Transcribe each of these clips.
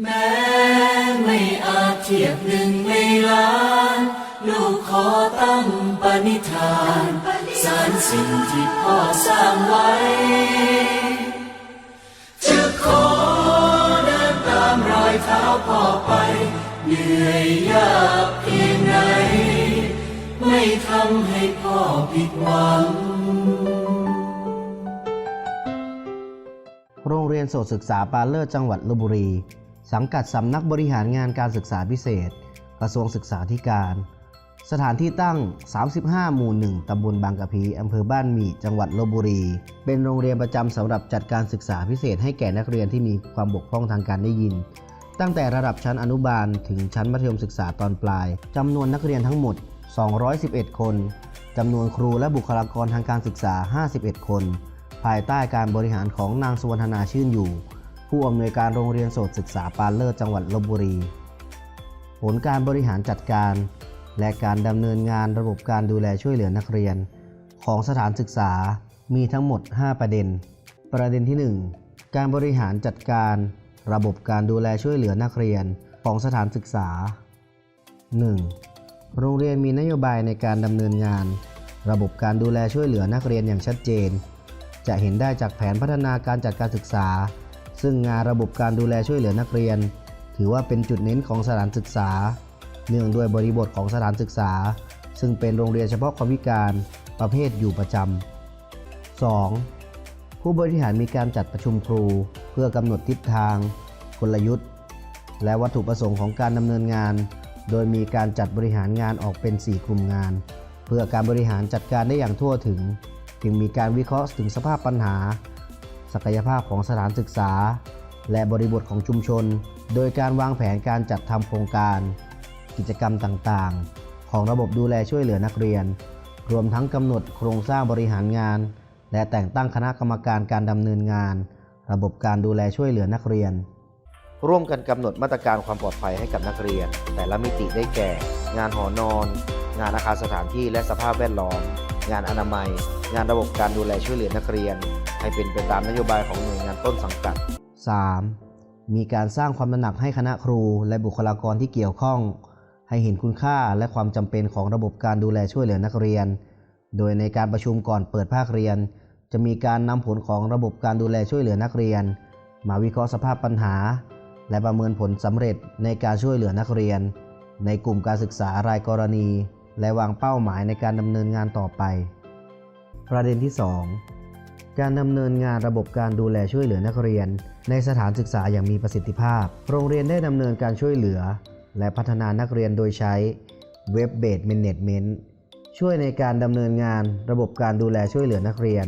แม้ไม่อาจเทียบหนึ่งในล้าน ลูกขอตั้งปณิธานสารสิ่งที่พ่อสร้างไว้ จะขอเดินตามรอยเท้าพ่อไป เหนื่อยยากเพียงไหน ไม่ทำให้พ่อผิดหวัง โรงเรียนโสตศึกษาปาเลิศจังหวัดลบบุรี สังกัดสำนักบริหารงานการศึกษาพิเศษ กระทรวงศึกษาธิการ สถานที่ตั้ง 35 หมู่ 1 ตำบลบางกะพีอำเภอบ้านหมี่ จังหวัดลบบุรี เป็นโรงเรียนประจำสำหรับจัดการศึกษาพิเศษให้แก่นักเรียนที่มีความบกพร่องทางการได้ยิน ตั้งแต่ระดับชั้นอนุบาลถึงชั้นมัธยมศึกษาตอนปลายจำนวนนักเรียนทั้งหมด 211 คนจำนวนครูและบุคลากรทางการศึกษา 51 คน ภายใต้การบริหารของนางสุวรรณนาชื่นอยู่ ผู้อำนวยการโรงเรียนโสตศึกษาปาเลิศจังหวัดลบบุรี ผลการบริหารจัดการ และการดำเนินงานระบบการดูแลช่วยเหลือนักเรียน ของสถานศึกษามีทั้งหมด 5 ประเด็น ประเด็นที่ 1 การบริหารจัดการ ระบบการดูแลช่วยเหลือนักเรียนของสถานศึกษา 1. โรงเรียนมีนโยบายในการดำเนินงาน ระบบการดูแลช่วยเหลือนักเรียนอย่างชัดเจน จะเห็นได้จากแผนพัฒนาการจัดการศึกษา ซึ่งงานระบบการดูแลช่วยเหลือนักเรียน ถือว่าเป็นจุดเน้นของสถานศึกษา เนื่องด้วยบริบทของสถานศึกษา ซึ่งเป็นโรงเรียนเฉพาะความพิการประเภทอยู่ประจำ 2. ผู้บริหารมีการจัดประชุมครู เพื่อกำหนดทิศทาง กลยุทธ์ และวัตถุประสงค์ของการดำเนินงาน โดยมีการจัดบริหารงานออกเป็น 4 กลุ่มงาน เพื่อการบริหารจัดการได้อย่างทั่วถึง จึงมีการวิเคราะห์ถึงสภาพปัญหา ศักยภาพของสถานศึกษา และบริบทของชุมชน โดยการวางแผนการจัดทำโครงการ กิจกรรมต่างๆ ของระบบดูแลช่วยเหลือนักเรียน รวมทั้งกำหนดโครงสร้างบริหารงาน และแต่งตั้งคณะกรรมการการดำเนินงาน ระบบการดูแลช่วยเหลือนักเรียน ร่วมกันกำหนดมาตรการความปลอดภัยให้กับนักเรียน แต่ละมิติได้แก่ งานหอนอน งานอาคารสถานที่และสภาพแวดล้อม งานอนามัย งานระบบการดูแลช่วยเหลือนักเรียน ให้เป็นไปตามนโยบายของหน่วยงานต้นสังกัด 3. มีการสร้างความตระหนักให้คณะครูและบุคลากรที่เกี่ยวข้อง ให้เห็นคุณค่าและความจำเป็นของระบบการดูแลช่วยเหลือนักเรียน โดยในการประชุมก่อนเปิดภาคเรียน จะมีการนำผลของระบบการดูแลช่วยเหลือนักเรียน มาวิเคราะห์สภาพปัญหา และประเมินผลสำเร็จในการช่วยเหลือนักเรียน ในกลุ่มการศึกษารายกรณี และวางเป้าหมายในการดำเนินงานต่อไป ประเด็นที่ 2 การดำเนินงานระบบการดูแลช่วยเหลือนักเรียน ในสถานศึกษาอย่างมีประสิทธิภาพ โรงเรียนได้ดำเนินการช่วยเหลือ และพัฒนานักเรียนโดยใช้เว็บเบสเมนเมนต์ช่วยในการดำเนินงานระบบการดูแลช่วยเหลือนักเรียน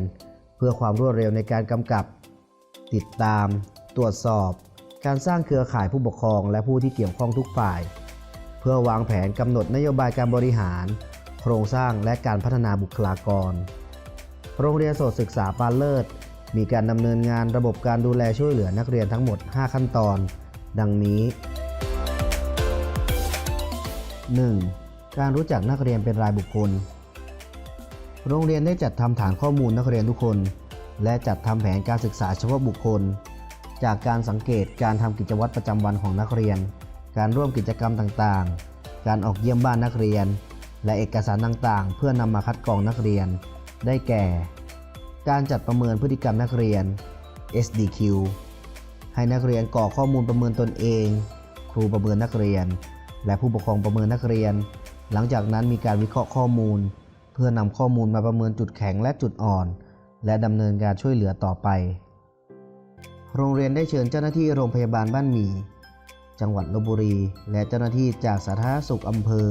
เพื่อความรวดเร็วในการกำกับ ติดตาม ตรวจสอบ การสร้างเครือข่ายผู้ปกครอง และผู้ที่เกี่ยวข้องทุกฝ่าย เพื่อวางแผนกำหนดนโยบายการบริหาร โครงสร้างและการพัฒนาบุคลากร โรงเรียนโสตศึกษาปาเลิศ มีการดำเนินงานระบบการดูแลช่วยเหลือนักเรียนทั้งหมด 5 ขั้นตอน ดังนี้ 1. การรู้จักนักเรียนเป็นรายบุคคล โรงเรียนได้จัดทำฐานข้อมูลนักเรียนทุกคน และจัดทำแผนการศึกษาเฉพาะบุคคล จากการสังเกตการทำกิจวัตรประจำวันของนักเรียน การร่วมกิจกรรมต่างๆ การออกเยี่ยมบ้านนักเรียน และเอกสารต่างๆ เพื่อนำมาคัดกรองนักเรียน ได้แก่ การจัดประเมินพฤติกรรมนักเรียน SDQ ให้นักเรียนกรอกข้อมูลประเมินตนเอง ครูประเมินนักเรียน และผู้ปกครองประเมินนักเรียน หลังจากนั้นมีการวิเคราะห์ข้อมูล เพื่อนำข้อมูลมาประเมินจุดแข็งและจุดอ่อน และดำเนินการช่วยเหลือต่อไป โรงเรียนได้เชิญเจ้าหน้าที่โรงพยาบาลบ้านหมี่จังหวัดลบบุรี และเจ้าหน้าที่จากสาธารณสุขอำเภอ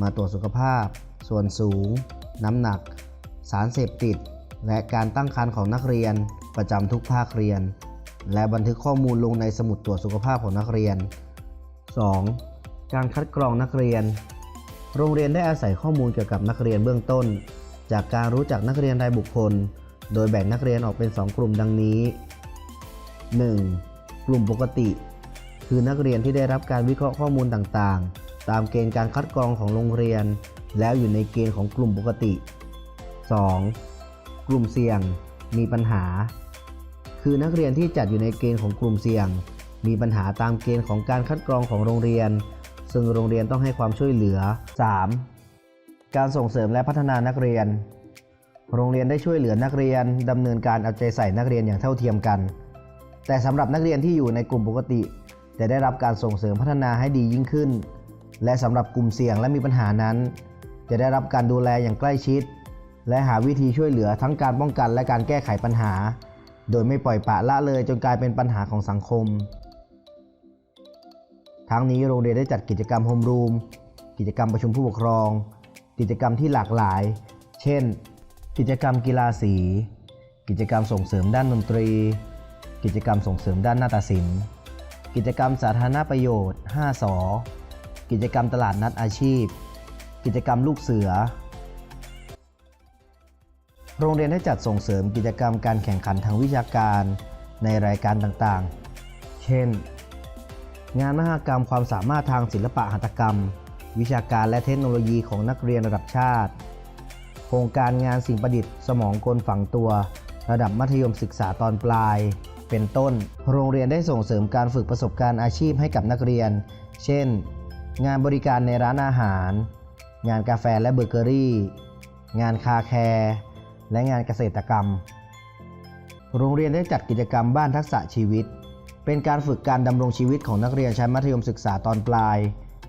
มาตรวจสุขภาพ ส่วนสูง น้ำหนัก สารเสพติด และการตั้งครรภ์ของนักเรียน ประจำทุกภาคเรียน และบันทึกข้อมูลลงในสมุดตรวจสุขภาพของนักเรียน 2. การคัดกรองนักเรียน โรงเรียนได้อาศัยข้อมูลเกี่ยวกับนักเรียนเบื้องต้น จากการรู้จักนักเรียนรายบุคคล โดยแบ่งนักเรียนออกเป็น 2 กลุ่มดังนี้ 1. กลุ่มปกติ คือนักเรียนที่ได้รับการวิเคราะห์ข้อมูลต่างๆ ตามเกณฑ์การคัดกรองของโรงเรียน แล้วอยู่ในเกณฑ์ของกลุ่มปกติ 2. กลุ่มเสี่ยงมีปัญหา คือนักเรียนที่จัดอยู่ในเกณฑ์ของกลุ่มเสี่ยง มีปัญหาตามเกณฑ์ของการคัดกรองของโรงเรียน ซึ่งโรงเรียนต้องให้ความช่วยเหลือ 3. การส่งเสริมและพัฒนานักเรียน โรงเรียนได้ช่วยเหลือนักเรียนดำเนินการเอาใจใส่นักเรียนอย่างเท่าเทียมกัน แต่สำหรับนักเรียนที่อยู่ในกลุ่มปกติ จะได้รับการส่งเสริมพัฒนาให้ดียิ่งขึ้น และสำหรับกลุ่มเสี่ยงและมีปัญหานั้น จะได้รับการดูแลอย่างใกล้ชิด และหาวิธีช่วยเหลือทั้งการป้องกันและการแก้ไขปัญหา โดยไม่ปล่อยปละละเลยจนกลายเป็นปัญหาของสังคม ทั้งนี้โรงเรียนได้จัดกิจกรรมโฮมรูม กิจกรรมประชุมผู้ปกครอง กิจกรรมที่หลากหลาย เช่น กิจกรรมกีฬาสี กิจกรรมส่งเสริมด้านดนตรี กิจกรรมส่งเสริมด้านนาฏศิลป์ กิจกรรมสาธารณประโยชน์ 5สอกิจกรรมตลาดนัดอาชีพ กิจกรรมลูกเสือ โรงเรียนได้จัดส่งเสริมกิจกรรมการแข่งขันทางวิชาการในรายการต่างๆ เช่น งานมหกรรมความสามารถทางศิลปะหัตถกรรม วิชาการและเทคโนโลยีของนักเรียนระดับชาติ โครงการงานสิ่งประดิษฐ์สมองกลฝังตัว ระดับมัธยมศึกษาตอนปลาย เป็นต้น โรงเรียนได้ส่งเสริมการฝึกประสบการณ์อาชีพให้กับนักเรียน เช่น งานบริการในร้านอาหาร งานกาแฟและเบเกอรี่ งานคาแคร์ และงานเกษตรกรรม โรงเรียนได้จัดกิจกรรมบ้านทักษะชีวิต เป็นการฝึกการดำรงชีวิตของนักเรียนชั้นมัธยมศึกษาตอนปลาย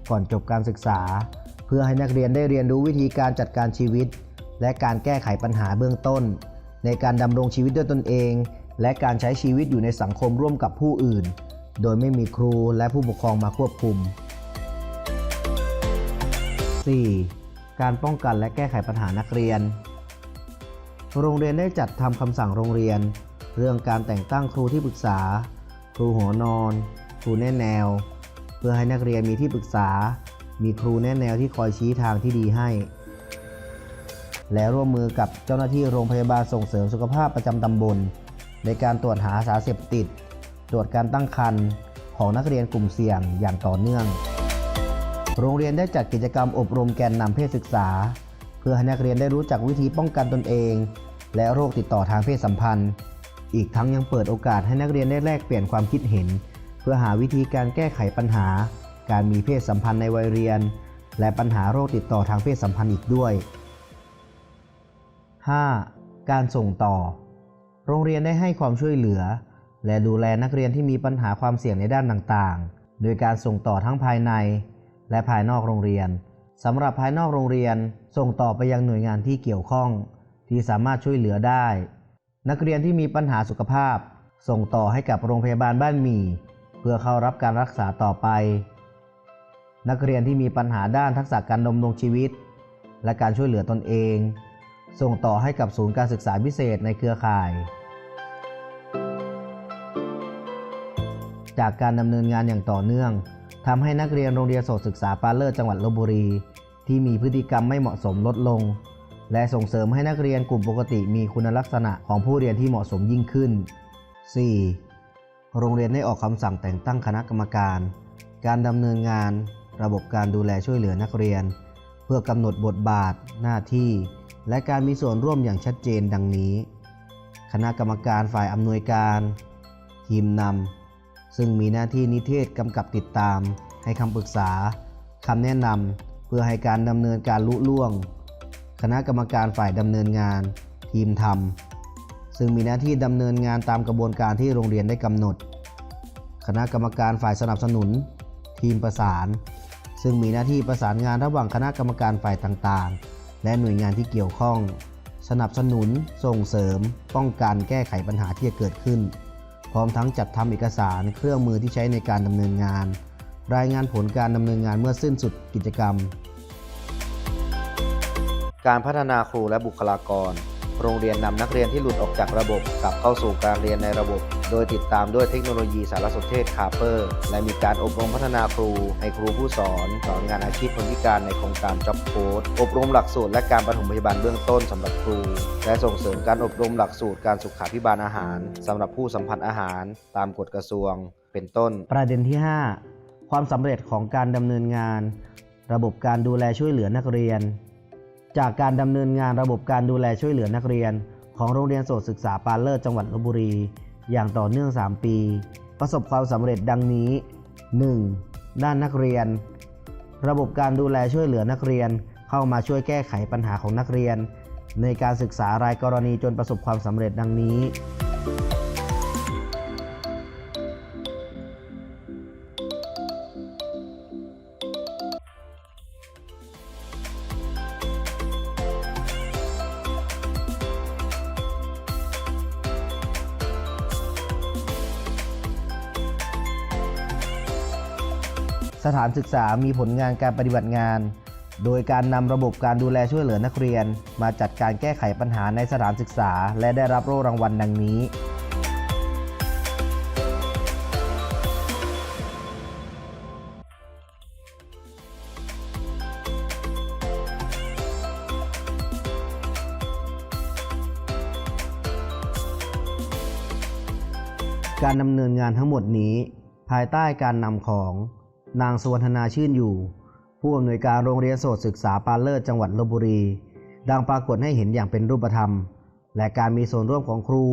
ก่อนจบการศึกษา เพื่อให้นักเรียนได้เรียนรู้วิธีการจัดการชีวิต และการแก้ไขปัญหาเบื้องต้น ในการดำรงชีวิตด้วยตนเอง และการใช้ชีวิตอยู่ในสังคมร่วมกับผู้อื่น โดยไม่มีครูและผู้ปกครองมาควบคุม 4. การป้องกันและแก้ไขปัญหานักเรียน โรงเรียนได้จัดทำคำสั่งโรงเรียน เรื่องการแต่งตั้งครูที่ปรึกษา ครูหัวนอน ครูแน่แนว เพื่อให้นักเรียนมีที่ปรึกษา มีครูแน่แนวที่คอยชี้ทางที่ดีให้ และร่วมมือกับเจ้าหน้าที่โรงพยาบาลส่งเสริมสุขภาพประจำตำบล ในการตรวจหาสารเสพติด ตรวจการตั้งครรภ์ของนักเรียนกลุ่มเสี่ยงอย่างต่อเนื่อง โรงเรียนได้จัดกิจกรรมอบรมแกนนำเพศศึกษา พื่อให้นักเรียนได้รู้จักวิธีป้องกันตนเอง และโรคติดต่อทางเพศสัมพันธ์ อีกทั้งยังเปิดโอกาสให้นักเรียนได้แลกเปลี่ยนความคิดเห็น เพื่อหาวิธีการแก้ไขปัญหา การมีเพศสัมพันธ์ในวัยเรียน และปัญหาโรคติดต่อทางเพศสัมพันธ์อีกด้วย 5. การส่งต่อ โรงเรียนได้ให้ความช่วยเหลือ และดูแลนักเรียนที่มีปัญหาความเสี่ยงในด้านต่างๆ โดยการส่งต่อทั้งภายใน และภายนอกโรงเรียน สำหรับภายนอกโรงเรียนส่งต่อไปยังหน่วยงานที่เกี่ยวข้อง ที่สามารถช่วยเหลือได้ นักเรียนที่มีปัญหาสุขภาพ ส่งต่อให้กับโรงพยาบาลบ้านหมี่ เพื่อเข้ารับการรักษาต่อไป นักเรียนที่มีปัญหาด้านทักษะการดำรงชีวิต และการช่วยเหลือตนเอง ส่งต่อให้กับศูนย์การศึกษาพิเศษในเครือข่าย จากการดำเนินงานอย่างต่อเนื่อง ทำให้นักเรียนโรงเรียนโสตศึกษาปาเลอร์จังหวัดลบบุรี ที่มีพฤติกรรมไม่เหมาะสมลดลง และส่งเสริมให้นักเรียนกลุ่มปกติมีคุณลักษณะของผู้เรียนที่เหมาะสมยิ่งขึ้น 4. โรงเรียนได้ออกคำสั่งแต่งตั้งคณะกรรมการ การดำเนินงาน ระบบการดูแลช่วยเหลือนักเรียน เพื่อกำหนดบทบาท หน้าที่ และการมีส่วนร่วมอย่างชัดเจนดังนี้ คณะกรรมการฝ่ายอำนวยการ ทีมนำ ซึ่งมีหน้าที่นิเทศกำกับติดตาม ให้คำปรึกษาคำแนะนำเพื่อให้การดำเนินการลุล่วง คณะกรรมการฝ่ายดำเนินงาน ทีมทำซึ่งมีหน้าที่ดำเนินงานตามกระบวนการที่โรงเรียนได้กำหนด คณะกรรมการฝ่ายสนับสนุน ทีมประสาน ซึ่งมีหน้าที่ประสานงานระหว่างคณะกรรมการฝ่ายต่างๆ และหน่วยงานที่เกี่ยวข้อง สนับสนุน ส่งเสริม ป้องกันแก้ไขปัญหาที่จะเกิดขึ้น พร้อมทั้งจัดทำเอกสารเครื่องมือที่ใช้ในการดำเนินงาน รายงานผลการดำเนินงานเมื่อสิ้นสุดกิจกรรม การพัฒนาครูและบุคลากร โรงเรียนนำนักเรียนที่หลุดออกจากระบบกลับเข้าสู่การเรียนในระบบ โดยติดตามด้วยเทคโนโลยีสารสนเทศคาเปอร์ และมีการอบรมพัฒนาครู ให้ครูผู้สอน สอนงานอาชีพคนพิการในโครงการ Job Coach อบรมหลักสูตรและการปฐมพยาบาลเบื้องต้นสำหรับครู และส่งเสริมการอบรมหลักสูตรการสุขาภิบาลอาหารสำหรับผู้สัมผัสอาหารตามกฎกระทรวง เป็นต้น ประเด็นที่ 5 ความสำเร็จของการดำเนินงาน ระบบการดูแลช่วยเหลือนักเรียน จากการดำเนินงานระบบการดูแลช่วยเหลือนักเรียน ของโรงเรียนโสตศึกษาปาเลอร์จังหวัดลบบุรี อย่างต่อเนื่อง 3 ปี ประสบความสำเร็จดังนี้ 1. ด้านนักเรียน ระบบการดูแลช่วยเหลือนักเรียน เข้ามาช่วยแก้ไขปัญหาของนักเรียน ในการศึกษารายกรณีจนประสบความสำเร็จดังนี้ สถานศึกษามีผลงานการปฏิบัติงาน โดยการนำระบบการดูแลช่วยเหลือนักเรียน มาจัดการแก้ไขปัญหาในสถานศึกษา และได้รับโล่รางวัลดังนี้ การดำเนินงานทั้งหมดนี้ ภายใต้การนำของ นางสุวรรณนาชื่นอยู่ ผู้อำนวยการโรงเรียนโสตศึกษาปาเลิศจังหวัดลบบุรี ดังปรากฏให้เห็นอย่างเป็นรูปธรรม และการมีส่วนร่วมของครู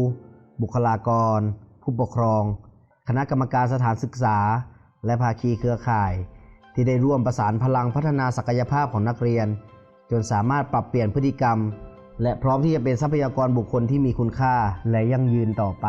บุคลากร ผู้ปกครอง คณะกรรมการสถานศึกษา และภาคีเครือข่าย ที่ได้ร่วมประสานพลังพัฒนาศักยภาพของนักเรียน จนสามารถปรับเปลี่ยนพฤติกรรม และพร้อมที่จะเป็นทรัพยากรบุคคลที่มีคุณค่าและยั่งยืนต่อไป